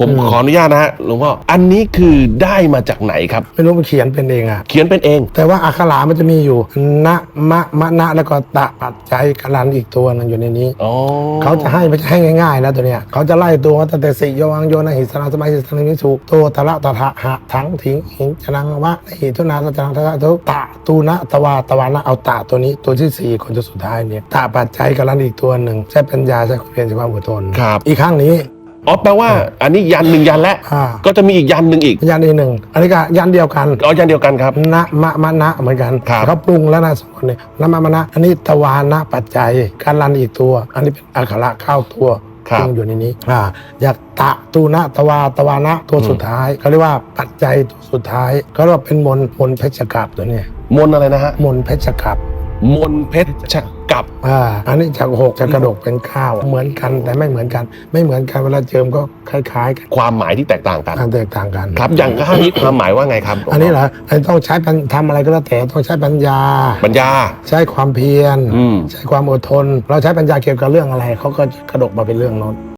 ผมอืมขออนุญาตนะฮะหลวงพ่ออันนี้คือได้มาจากไหนครับ ไม่รู้มันเขียนเป็นเองอะเขียนเป็นเอง แต่ว่าอักขระมันจะมีอยู่นะมะมะนะแล้วก็ตะปัจจัยกรันอีกตัวหนึงอยู่ในนี้ อ๋อเขาจะให้ไม่ใช่ให้ง่ายๆนะตัวเนี้ยเขาจะไล่ตัวตั้งแต่สิโยวังโยนะหิสนาสมัยหิสนามิสุตัวตะละตะทะหะถังถิงหิงจนังวะหิทุนาตะจังทะทุตะตูนะตะวาตะวานะเอาตะตัวนี้ตัวที่สี่คนจะสุดท้ายเนี่ยตะปัจจัยกรันอีกตัวหนึ่งใช้ปัญญาใช้ความเพียรใช้ความอดทนครับ อีกข้างนี้ อ๋อแปลว่าอันนี้ยันหนึ่งยันแล้วอ่า ก็จะมีอีกยันหนึ่งอีกยันอีกหนึ่งอันนี้ก็ยันเดียวกันอ๋อยันเดียวกันครับ นะมะมะนะเหมือนกันครับเขาปรุงแล้วนะสองคนเนี่ยนะมะมะนะอันนี้ตวานะปัจจัยการรันอีกตัว อันนี้เป็นอักขระเข้าตัวครับซึ่งอยู่ในนี้อ่าอยากตะตูนะตวาตวานะตัวสุดท้ายเขาเรียกว่าปัจจัยตัวสุดท้ายเขาเรียกว่าเป็นมนต์มนต์เพชรกับตัวเนี้ยมนต์อะไรนะฮะมนต์เพชรกับ มนต์เพชรกับอ่าอันนี้จากหกจะกระดกเป็นเก้าเหมือนกันแต่ไม่เหมือนกัน ไม่เหมือนกันเวลาเจิมก็คล้ายๆกันความหมายที่แตกต่างกันการแตกต่างกัน ครับอย่างข้างนี้ความหมายว่าไงครับ อันนี้เหรออันนี้ต้องใช้ปัญทำอะไรก็แล้วแต่ต้องใช้ปัญญา ปัญญา ใช้ความเพียรอืมใช้ความอดทน เราใช้ปัญญาเกี่ยวกับเรื่องอะไรเขาก็จะกระดกมาเป็นเรื่องนั้น